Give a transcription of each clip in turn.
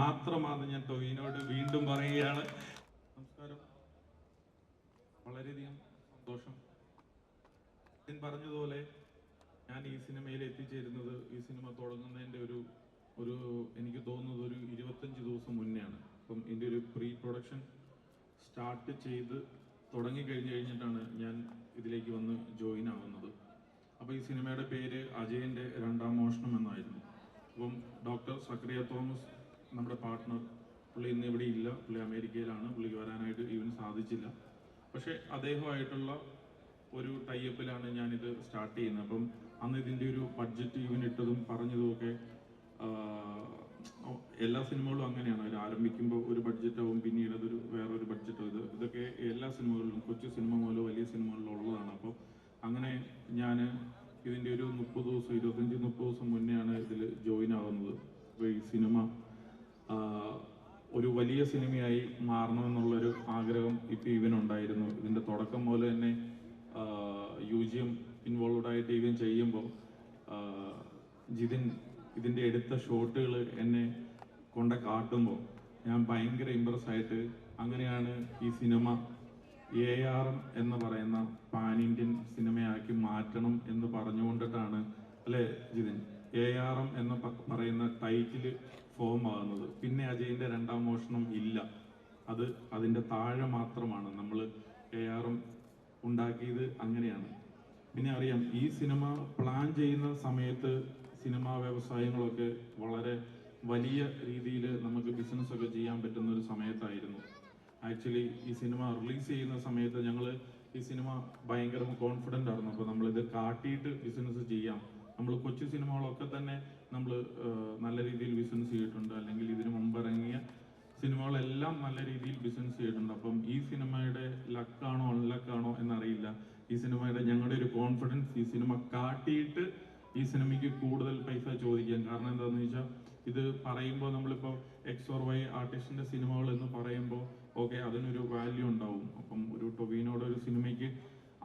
മാത്രമാണ് ഞാൻ ടൊവിനോട് വീണ്ടും പറയുകയാണ്. നമസ്കാരം. വളരെയധികം സന്തോഷം. പറഞ്ഞതുപോലെ ഞാൻ ഈ സിനിമയിൽ എത്തിച്ചേരുന്നത് ഈ സിനിമ തുടങ്ങുന്നതിന്റെ ഒരു ഒരു എനിക്ക് തോന്നുന്നത് ഒരു ഇരുപത്തഞ്ച് ദിവസം മുന്നെയാണ്. അപ്പം എന്റെ ഒരു പ്രീ പ്രൊഡക്ഷൻ സ്റ്റാർട്ട് ചെയ്ത് തുടങ്ങി കഴിഞ്ഞ് കഴിഞ്ഞിട്ടാണ് ഞാൻ ഇതിലേക്ക് വന്ന് ജോയിൻ ആവുന്നത്. അപ്പോൾ ഈ സിനിമയുടെ പേര് അജയന്റെ രണ്ടാം മോഷണം എന്നായിരുന്നു. അപ്പം ഡോക്ടർ സക്രിയ തോമസ് നമ്മുടെ പാർട്ട്ണർ പുള്ളി ഇന്ന് ഇവിടെ ഇല്ല. പുള്ളി അമേരിക്കയിലാണ്. പുള്ളിക്ക് വരാനായിട്ട് ഈവൻ സാധിച്ചില്ല. പക്ഷേ അദ്ദേഹമായിട്ടുള്ള ഒരു ടൈപ്പിലാണ് ഞാനിത് സ്റ്റാർട്ട് ചെയ്യുന്നത്. അപ്പം അന്ന് ഇതിന്റെ ഒരു ബഡ്ജറ്റ് ഈവൻ ഇട്ടതും പറഞ്ഞതുമൊക്കെ എല്ലാ സിനിമകളും അങ്ങനെയാണ്. അവർ ആരംഭിക്കുമ്പോൾ ഒരു ബഡ്ജറ്റ് ആവും പിന്നീട് അതൊരു വേറൊരു ബഡ്ജറ്റ് ഇത് ഇതൊക്കെ എല്ലാ സിനിമകളിലും കൊച്ചു സിനിമ മുതലോ വലിയ സിനിമകളിലോ ഉള്ളതാണ്. അപ്പോൾ അങ്ങനെ ഞാൻ ഇതിന്റെ ഒരു മുപ്പത് ദിവസം ഇരുപത്തഞ്ച് മുപ്പത് ദിവസം മുന്നെയാണ് ഇതിൽ ജോയിൻ ആവുന്നത്. അപ്പോൾ ഈ സിനിമ ഒരു വലിയ സിനിമയായി മാറണമെന്നുള്ളൊരു ആഗ്രഹം ഇപ്പം ഇവനുണ്ടായിരുന്നു. ഇതിന്റെ തുടക്കം മുതൽ തന്നെ യു ജി എം ഇൻവോൾവ്ഡ് ആയിട്ട് ഇവൻ ചെയ്യുമ്പോൾ ജിതിൻ ഇതിന്റെ എടുത്ത ഷോട്ടുകൾ എന്നെ കൊണ്ട കാട്ടുമ്പോൾ ഞാൻ ഭയങ്കര ഇമ്പ്രസ് ആയിട്ട് അങ്ങനെയാണ് ഈ സിനിമ എ ആർ എന്ന് പറയുന്ന പാൻ ഇന്ത്യൻ സിനിമയാക്കി മാറ്റണം എന്ന് പറഞ്ഞുകൊണ്ടിട്ടാണ് അല്ലേ ജിതിൻ? എ ആർ എം എന്ന് പറയുന്ന ടൈറ്റിൽ ഫോം ആകുന്നത്. പിന്നെ അജയന്റെ രണ്ടാം മോഷണം ഇല്ല. അത് അതിന്റെ താഴെ മാത്രമാണ്. നമ്മൾ എ ആർ എം ഉണ്ടാക്കിയത് അങ്ങനെയാണ്. പിന്നെ അറിയാം ഈ സിനിമ പ്ലാൻ ചെയ്യുന്ന സമയത്ത് സിനിമാ വ്യവസായങ്ങളൊക്കെ വളരെ വലിയ രീതിയിൽ നമുക്ക് ബിസിനസ് ഒക്കെ ചെയ്യാൻ പറ്റുന്ന ഒരു സമയത്തായിരുന്നു. ആക്ച്വലി ഈ സിനിമ റിലീസ് ചെയ്യുന്ന സമയത്ത് ഞങ്ങൾ ഈ സിനിമ ഭയങ്കര കോൺഫിഡന്റ് ആയിരുന്നു. അപ്പോൾ നമ്മളിത് കാട്ടിയിട്ട് ബിസിനസ് ചെയ്യാം. നമ്മൾ കൊച്ചു സിനിമകളൊക്കെ തന്നെ നമ്മൾ നല്ല രീതിയിൽ ബിസിനസ് ചെയ്തിട്ടുണ്ട്. അല്ലെങ്കിൽ ഇതിനു മുമ്പ് ഇറങ്ങിയ സിനിമകളെല്ലാം നല്ല രീതിയിൽ ബിസിനസ് ചെയ്തിട്ടുണ്ട്. അപ്പം ഈ സിനിമയുടെ ലക്കാണോ അൺലക്കാണോ എന്നറിയില്ല. ഈ സിനിമയുടെ ഞങ്ങളുടെ ഒരു കോൺഫിഡൻസ് ഈ സിനിമ കാട്ടിയിട്ട് ഈ സിനിമയ്ക്ക് കൂടുതൽ പൈസ ചോദിക്കാം കാരണം എന്താണെന്ന് വെച്ചാൽ ഇത് പറയുമ്പോൾ നമ്മളിപ്പോൾ എക്സ് ഓർ വൈ ആർട്ടിസ്റ്റിന്റെ സിനിമകൾ എന്ന് പറയുമ്പോൾ ഓക്കെ അതിനൊരു വാല്യൂ ഉണ്ടാവും. അപ്പം ഒരു ടൊവിനോടെ ഒരു സിനിമയ്ക്ക്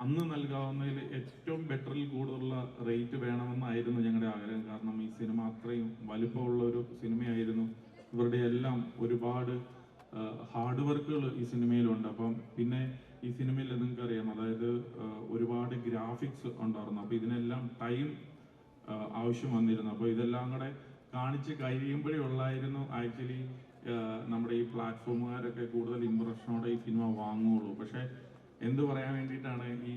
അന്ന് നൽകാവുന്നതിൽ ഏറ്റവും ബെറ്ററിൽ കൂടുതലുള്ള റേറ്റ് വേണമെന്നായിരുന്നു ഞങ്ങളുടെ ആഗ്രഹം. കാരണം ഈ സിനിമ അത്രയും വലുപ്പമുള്ള ഒരു സിനിമയായിരുന്നു. ഇവരുടെ എല്ലാം ഒരുപാട് ഹാർഡ് വർക്കുകൾ ഈ സിനിമയിലുണ്ട്. അപ്പം പിന്നെ ഈ സിനിമയിൽ നിങ്ങൾക്ക് അറിയാം അതായത് ഒരുപാട് ഗ്രാഫിക്സ് ഉണ്ടായിരുന്നു. അപ്പോൾ ഇതിനെല്ലാം ടൈം ആവശ്യം വന്നിരുന്നു. അപ്പോൾ ഇതെല്ലാം കൂടെ കാണിച്ച് കഴിയുമ്പോഴേ ഉള്ളായിരുന്നു ആക്ച്വലി നമ്മുടെ ഈ പ്ലാറ്റ്ഫോമുകാരൊക്കെ കൂടുതൽ ഇമ്പ്രഷനോടെ ഈ സിനിമ വാങ്ങുകയുള്ളൂ. പക്ഷെ എന്ത് പറയാൻ വേണ്ടിയിട്ടാണ് ഈ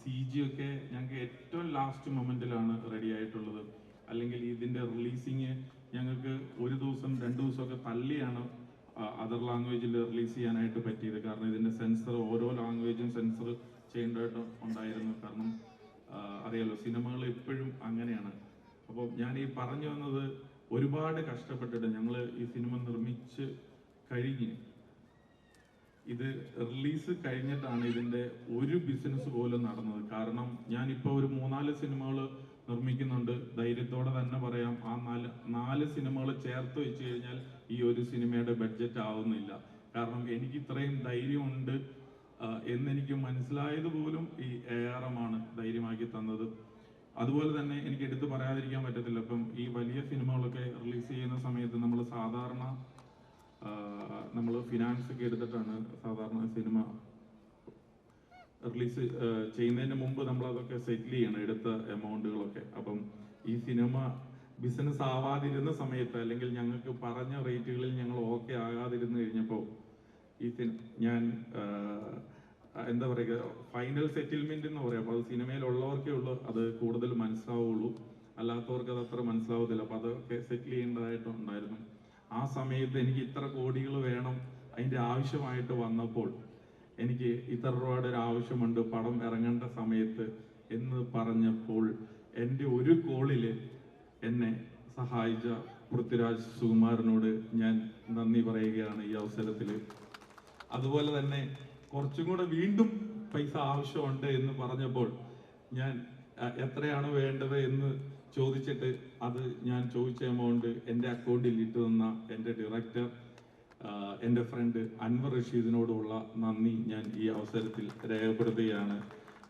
സി ജി ഒക്കെ ഞങ്ങൾക്ക് ഏറ്റവും ലാസ്റ്റ് മൊമെന്റിലാണ് റെഡി ആയിട്ടുള്ളത്. അല്ലെങ്കിൽ ഇതിന്റെ റിലീസിങ് ഞങ്ങൾക്ക് ഒരു ദിവസം രണ്ട് ദിവസമൊക്കെ തള്ളിയാണ് അതർ ലാംഗ്വേജിൽ റിലീസ് ചെയ്യാനായിട്ട് പറ്റിയത്. കാരണം ഇതിന്റെ സെൻസർ ഓരോ ലാംഗ്വേജും സെൻസർ ചെയ്യേണ്ടതായിട്ട് ഉണ്ടായിരുന്നു. കാരണം അറിയാലോ സിനിമകൾ എപ്പോഴും അങ്ങനെയാണ്. അപ്പോൾ ഞാൻ ഈ പറഞ്ഞു വന്നത് ഒരുപാട് കഷ്ടപ്പെട്ടിട്ട് ഞങ്ങൾ ഈ സിനിമ നിർമ്മിച്ച് കഴിഞ്ഞ് ഇത് റിലീസ് കഴിഞ്ഞിട്ടാണ് ഇതിന്റെ ഒരു ബിസിനസ് പോലും നടന്നത്. കാരണം ഞാൻ ഇപ്പൊ ഒരു മൂന്നാൽ സിനിമകൾ നിർമ്മിക്കുന്നുണ്ട്. ധൈര്യത്തോടെ തന്നെ പറയാം ആ നാല് നാല് സിനിമകൾ ചേർത്ത് വെച്ച് കഴിഞ്ഞാൽ ഈ ഒരു സിനിമയുടെ ബഡ്ജറ്റ് ആവുന്നില്ല. കാരണം എനിക്ക് ഇത്രയും ധൈര്യമുണ്ട് എന്നെനിക്ക് മനസ്സിലായത് പോലും ഈ എ ആർ എം ആണ് ധൈര്യമാക്കി തന്നത്. അതുപോലെ തന്നെ എനിക്ക് എടുത്തു പറയാതിരിക്കാൻ പറ്റത്തില്ല. ഇപ്പം ഈ വലിയ സിനിമകളൊക്കെ റിലീസ് ചെയ്യുന്ന സമയത്ത് നമ്മൾ സാധാരണ നമ്മൾ ഫിനാൻസ് ഒക്കെ എടുത്തിട്ടാണ് സാധാരണ സിനിമ റിലീസ് ചെയ്യുന്നതിന് മുമ്പ് നമ്മൾ അതൊക്കെ സെറ്റിൽ ചെയ്യണം എടുത്ത എമൗണ്ടുകളൊക്കെ അപ്പം ഈ സിനിമ ബിസിനസ് ആവാതിരുന്ന സമയത്ത് അല്ലെങ്കിൽ ഞങ്ങൾക്ക് പറഞ്ഞ റേറ്റുകളിൽ ഞങ്ങൾ ഓക്കെ ആകാതിരുന്നു കഴിഞ്ഞപ്പോൾ ഈ സിനിമ ഞാൻ എന്താ പറയുക ഫൈനൽ സെറ്റിൽമെന്റ് എന്ന് പറയാം. അപ്പൊ അത് സിനിമയിലുള്ളവർക്കേ ഉള്ളൂ അത് കൂടുതൽ മനസ്സിലാവുള്ളൂ. അല്ലാത്തവർക്ക് അത് അത്ര മനസ്സിലാവത്തില്ല. അപ്പൊ അതൊക്കെ സെറ്റിൽ ചെയ്യേണ്ടതായിട്ടുണ്ടായിരുന്നു. ആ സമയത്ത് എനിക്ക് ഇത്ര കോടികൾ വേണം അതിന്റെ ആവശ്യമായിട്ട് വന്നപ്പോൾ എനിക്ക് ഇത്ര രൂപയുടെ ഒരു ആവശ്യമുണ്ട് പടം ഇറങ്ങേണ്ട സമയത്ത് എന്ന് പറഞ്ഞപ്പോൾ എന്റെ ഒരു കോളിൽ എന്നെ സഹായിച്ച പൃഥ്വിരാജ് സുകുമാരനോട് ഞാൻ നന്ദി പറയുകയാണ് ഈ അവസരത്തിൽ അതുപോലെ തന്നെ കുറച്ചും കൂടെ വീണ്ടും പൈസ ആവശ്യമുണ്ട് എന്ന് പറഞ്ഞപ്പോൾ ഞാൻ എത്രയാണ് വേണ്ടത് എന്ന് ചോദിച്ചിട്ട് അത് ഞാൻ ചോദിച്ച എമൗണ്ട് എന്റെ അക്കൗണ്ടിൽ ഇട്ട് തന്ന എന്റെ ഡയറക്ടർ എന്റെ ഫ്രണ്ട് അൻവർ റഷീദിനോടുള്ള നന്ദി ഞാൻ ഈ അവസരത്തിൽ രേഖപ്പെടുത്തുകയാണ്.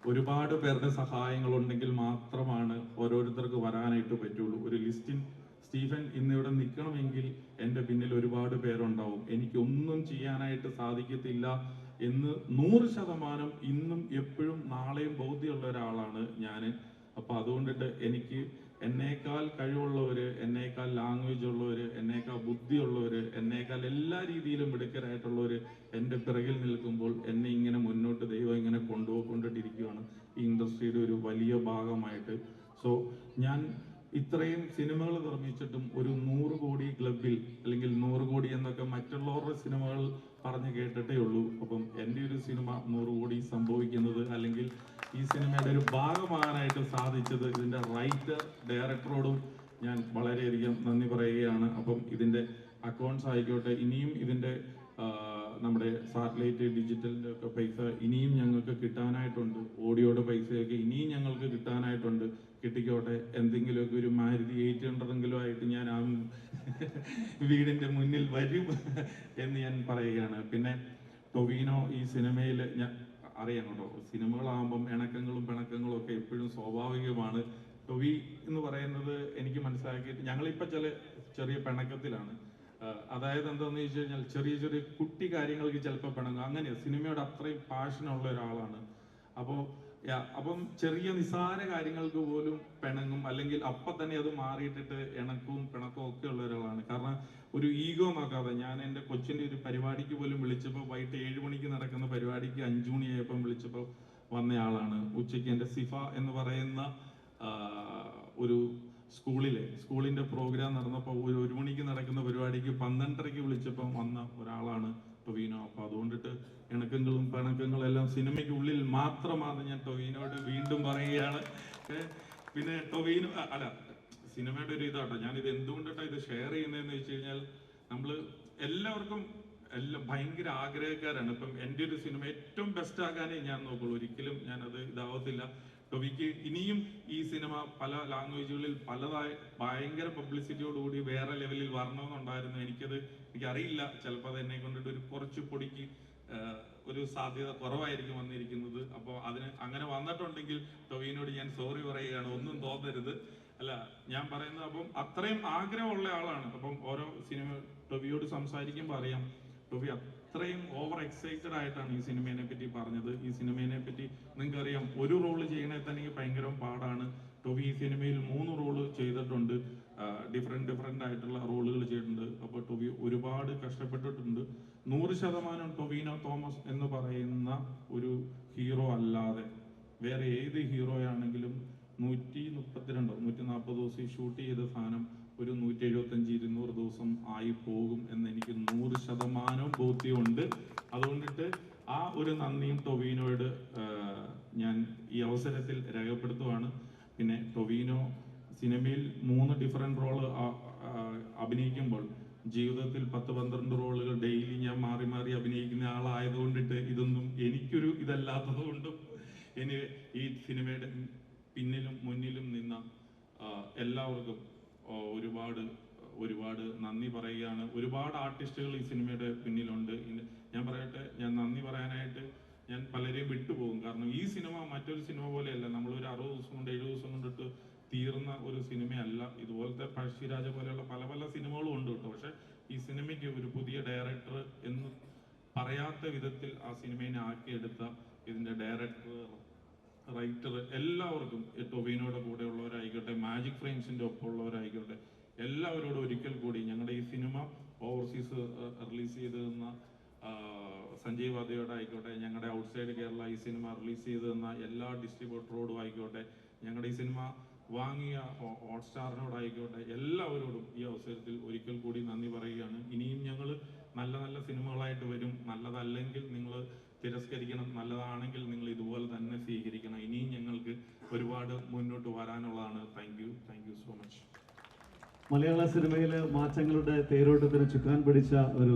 ഒരുപാട് പേരുടെ സഹായങ്ങൾ ഉണ്ടെങ്കിൽ മാത്രമാണ് ഓരോരുത്തർക്ക് വരാനായിട്ട് പറ്റുള്ളൂ. ഒരു ലിസ്റ്റിൻ സ്റ്റീഫൻ ഇന്നിവിടെ നിൽക്കണമെങ്കിൽ എന്റെ പിന്നിൽ ഒരുപാട് പേരുണ്ടാവും. എനിക്കൊന്നും ചെയ്യാനായിട്ട് സാധിക്കത്തില്ല എന്ന് നൂറ് ശതമാനം ഇന്നും എപ്പോഴും നാളെയും ബോധ്യമുള്ള ഒരാളാണ് ഞാൻ അപ്പൊ അതുകൊണ്ടിട്ട് എനിക്ക് എന്നേക്കാൾ കഴിവുള്ളവര് എന്നേക്കാൾ ലാംഗ്വേജ് ഉള്ളവര് എന്നേക്കാൾ ബുദ്ധിയുള്ളവര് എന്നേക്കാൾ എല്ലാ രീതിയിലും മിടുക്കരായിട്ടുള്ളവര് എന്റെ പിറകിൽ നിൽക്കുമ്പോൾ എന്നെ ഇങ്ങനെ മുന്നോട്ട് ദൈവം ഇങ്ങനെ കൊണ്ടുപോയിക്കൊണ്ടിട്ടിരിക്കുകയാണ് ഈ ഇൻഡസ്ട്രിയുടെ ഒരു വലിയ ഭാഗമായിട്ട്. സോ ഞാൻ ഇത്രയും സിനിമകൾ നിർമ്മിച്ചിട്ടും ഒരു നൂറ് കോടി ക്ലബിൽ അല്ലെങ്കിൽ നൂറ് കോടി എന്നൊക്കെ മറ്റുള്ളവരുടെ സിനിമകൾ പറഞ്ഞു കേട്ടിട്ടേ ഉള്ളൂ. അപ്പം എന്റെ ഒരു സിനിമ നൂറ് കോടി സംഭവിക്കുന്നത് അല്ലെങ്കിൽ ഈ സിനിമയുടെ ഒരു ഭാഗമാകാനായിട്ട് സാധിച്ചത് ഇതിന്റെ റൈറ്റർ ഡയറക്ടറോടും ഞാൻ വളരെയധികം നന്ദി പറയുകയാണ്. അപ്പം ഇതിന്റെ അക്കൗണ്ട്സ് ആയിക്കോട്ടെ ഇനിയും ഇതിന്റെ നമ്മുടെ സാറ്റലൈറ്റ് ഡിജിറ്റലിന്റെ ഒക്കെ പൈസ ഇനിയും ഞങ്ങൾക്ക് കിട്ടാനായിട്ടുണ്ട്. ഓഡിയോയുടെ പൈസയൊക്കെ ഇനിയും ഞങ്ങൾക്ക് കിട്ടാനായിട്ടുണ്ട്. കിട്ടിക്കോട്ടെ എന്തെങ്കിലുമൊക്കെ ഒരു മാരുതി എയ്റ്റ് ഹൺഡ്രഡെങ്കിലും ആയിട്ട് ഞാൻ ആ വീടിന്റെ മുന്നിൽ വരും എന്ന് ഞാൻ പറയുകയാണ്. പിന്നെ ടൊവീനോ ഈ സിനിമയിൽ ഞാൻ അറിയാം കേട്ടോ സിനിമകളാകുമ്പം ഇണക്കങ്ങളും പിണക്കങ്ങളും ഒക്കെ എപ്പോഴും സ്വാഭാവികമാണ്. ടൊവി എന്ന് പറയുന്നത് എനിക്ക് മനസ്സിലാക്കിയിട്ട് ഞങ്ങളിപ്പോ ചില ചെറിയ പിണക്കത്തിലാണ്. അതായത് എന്താന്ന് ചോദിച്ചു കഴിഞ്ഞാൽ ചെറിയ ചെറിയ കുട്ടി കാര്യങ്ങൾക്ക് ചിലപ്പോൾ പിണങ്ങും. അങ്ങനെയാ സിനിമയോട് അത്രയും പാഷനുള്ള ഒരാളാണ്. അപ്പോൾ അപ്പം ചെറിയ നിസ്സാര കാര്യങ്ങൾക്ക് പോലും പിണങ്ങും അല്ലെങ്കിൽ അപ്പൊ തന്നെ അത് മാറിയിട്ടിട്ട് ഇണക്കവും പിണക്കവും ഒക്കെ ഉള്ള ഒരാളാണ്. കാരണം ഒരു ഈഗോ നോക്കാതെ ഞാൻ എന്റെ കൊച്ചിന്റെ ഒരു പരിപാടിക്ക് പോലും വിളിച്ചപ്പോൾ വൈകിട്ട് ഏഴ് മണിക്ക് നടക്കുന്ന പരിപാടിക്ക് അഞ്ചു മണിയായപ്പം വിളിച്ചപ്പോൾ വന്നയാളാണ് ഉച്ചയ്ക്ക് എന്റെ സിഫ എന്ന് പറയുന്ന ഒരു സ്കൂളിലെ സ്കൂളിന്റെ പ്രോഗ്രാം നടന്നപ്പോൾ ഒരു ഒരു മണിക്ക് നടക്കുന്ന പരിപാടിക്ക് പന്ത്രണ്ടരയ്ക്ക് വിളിച്ചപ്പം വന്ന ഒരാളാണ്. ടൊവീനോ അപ്പൊ അതുകൊണ്ടിട്ട് ഇണക്കങ്ങളും പിണക്കങ്ങളും എല്ലാം സിനിമയ്ക്ക് ഉള്ളിൽ മാത്രമാണ് ഞാൻ ടൊവീനോട് വീണ്ടും പറയുകയാണ്. പിന്നെ ടൊവീനോ അല്ല സിനിമയുടെ ഒരു ഇതാട്ടോ. ഞാൻ ഇത് എന്തുകൊണ്ടിട്ടാണ് ഇത് ഷെയർ ചെയ്യുന്നതെന്ന് വെച്ച് കഴിഞ്ഞാൽ നമ്മൾ എല്ലാവർക്കും എല്ലാം ഭയങ്കര ആഗ്രഹക്കാരാണ്. ഇപ്പം എന്റെ ഒരു സിനിമ ഏറ്റവും ബെസ്റ്റ് ആകാനേ ഞാൻ നോക്കുള്ളൂ. ഒരിക്കലും ഞാൻ അത് ഇതാവത്തില്ല. ടൊവിക്ക് ഇനിയും ഈ സിനിമ പല ലാംഗ്വേജുകളിൽ പലതായി ഭയങ്കര പബ്ലിസിറ്റിയോടുകൂടി വേറെ ലെവലിൽ വരണമെന്നുണ്ടായിരുന്നു. എനിക്കത് എനിക്കറിയില്ല. ചിലപ്പോൾ അത് എന്നെ കൊണ്ടിട്ട് ഒരു കുറച്ച് പൊടിക്ക് ഒരു സാധ്യത കുറവായിരിക്കും വന്നിരിക്കുന്നത്. അപ്പോൾ അതിന് അങ്ങനെ വന്നിട്ടുണ്ടെങ്കിൽ ടൊവിനോട് ഞാൻ സോറി പറയുകയാണ്. ഒന്നും തോന്നരുത്. അല്ല ഞാൻ പറയുന്നത് അപ്പം അത്രയും ആഗ്രഹമുള്ള ആളാണ്. അപ്പം ഓരോ സിനിമ ടൊവിയോട് സംസാരിക്കുമ്പോൾ അറിയാം. ടൊവി അത്രയും ഓവർ എക്സൈറ്റഡ് ആയിട്ടാണ് ഈ സിനിമയെ പറ്റി പറഞ്ഞത്. ഈ സിനിമയെ പറ്റി നിങ്ങൾക്ക് അറിയാം ഒരു റോൾ ചെയ്യണേ തന്നെ ഭയങ്കര പാടാണ്. ടൊവി ഈ സിനിമയിൽ മൂന്ന് റോൾ ചെയ്തിട്ടുണ്ട്. ഡിഫറെന്റ് ഡിഫറെന്റ് ആയിട്ടുള്ള റോളുകൾ ചെയ്തിട്ടുണ്ട്. അപ്പോൾ ടൊവി ഒരുപാട് കഷ്ടപ്പെട്ടിട്ടുണ്ട്. നൂറ് ശതമാനം ടൊവിനോ തോമസ് എന്ന് പറയുന്ന ഒരു ഹീറോ അല്ലാതെ വേറെ ഏത് ഹീറോയാണെങ്കിലും നൂറ്റി മുപ്പത്തിരണ്ടോ നൂറ്റി നാൽപ്പത് ദിവസം ഷൂട്ട് ചെയ്ത സാധനം ഒരു നൂറ്റി എഴുപത്തഞ്ച് ഇരുന്നൂറ് ദിവസം ആയി പോകും എന്ന് എനിക്ക് നൂറ് ശതമാനം ബോധ്യമുണ്ട്. അതുകൊണ്ടിട്ട് ആ ഒരു നന്ദിയും ടൊവീനോയോട് ഞാൻ ഈ അവസരത്തിൽ രേഖപ്പെടുത്തുവാണ്. പിന്നെ ടൊവീനോ സിനിമയിൽ മൂന്ന് ഡിഫറെന്റ് റോൾ അഭിനയിക്കുമ്പോൾ ജീവിതത്തിൽ പത്ത് പന്ത്രണ്ട് റോളുകൾ ഡെയിലി ഞാൻ മാറി മാറി അഭിനയിക്കുന്ന ആളായതുകൊണ്ടിട്ട് ഇതൊന്നും എനിക്കൊരു ഇതല്ലാത്തത് കൊണ്ടും ഈ സിനിമയുടെ പിന്നിലും മുന്നിലും നിന്ന എല്ലാവർക്കും ഒരുപാട് ഒരുപാട് നന്ദി പറയുകയാണ്. ഒരുപാട് ആർട്ടിസ്റ്റുകൾ ഈ സിനിമയുടെ പിന്നിലുണ്ട്. ഞാൻ പറയട്ടെ ഞാൻ നന്ദി പറയാനായിട്ട് ഞാൻ പലരെയും വിട്ടുപോകും. കാരണം ഈ സിനിമ മറ്റൊരു സിനിമ പോലെയല്ല. നമ്മൾ ഒരു അറുപത് ദിവസം കൊണ്ട് എഴുപത് ദിവസം കൊണ്ടിട്ട് തീർന്ന ഒരു സിനിമയല്ല. ഇതുപോലത്തെ പഴശ്ശിരാജ പോലെയുള്ള പല പല സിനിമകളും ഉണ്ട് കേട്ടോ. പക്ഷെ ഈ സിനിമയ്ക്ക് ഒരു പുതിയ ഡയറക്ടർ എന്ന് പറയാത്ത വിധത്തിൽ ആ സിനിമയെ ആക്കിയെടുത്ത ഇതിന്റെ ഡയറക്ടർ റൈറ്റർ എല്ലാവർക്കും ടൊവിനോയുടെ കൂടെ ഉള്ളവരായിക്കോട്ടെ മാജിക് ഫ്രെയിംസിന്റെ ഒപ്പം ഉള്ളവരായിക്കോട്ടെ എല്ലാവരോടും ഒരിക്കൽ കൂടി ഞങ്ങളുടെ ഈ സിനിമ ഓവർസീസ് റിലീസ് ചെയ്ത് തന്ന സഞ്ജയ് വാദയോട് ആയിക്കോട്ടെ ഞങ്ങളുടെ ഔട്ട്സൈഡ് കേരള ഈ സിനിമ റിലീസ് ചെയ്ത് തന്ന എല്ലാ ഡിസ്ട്രിബ്യൂട്ടറോടും ആയിക്കോട്ടെ ഞങ്ങളുടെ ഈ സിനിമ വാങ്ങിയ ഹോട്ട്സ്റ്റാറിനോടായിക്കോട്ടെ എല്ലാവരോടും ഈ അവസരത്തിൽ ഒരിക്കൽ കൂടി നന്ദി പറയുകയാണ്. ഇനിയും ഞങ്ങൾ നല്ല നല്ല സിനിമകളായിട്ട് വരും. നല്ലതല്ലെങ്കിൽ നിങ്ങൾ തിരസ്കരിക്കണം നല്ലതാണെങ്കിൽ നിങ്ങൾ ഇതുപോലെ തന്നെ സ്വീകരിക്കണം. ഇനിയും ഞങ്ങൾക്ക് ഒരുപാട് മുന്നോട്ട് വരാനുള്ളതാണ്. Thank you thank you so much മലയാള സിനിമയിലെ മാറ്റങ്ങളുടെ തേരോട്ടത്തിന് ചുക്കാൻ പിടിച്ച ഒരു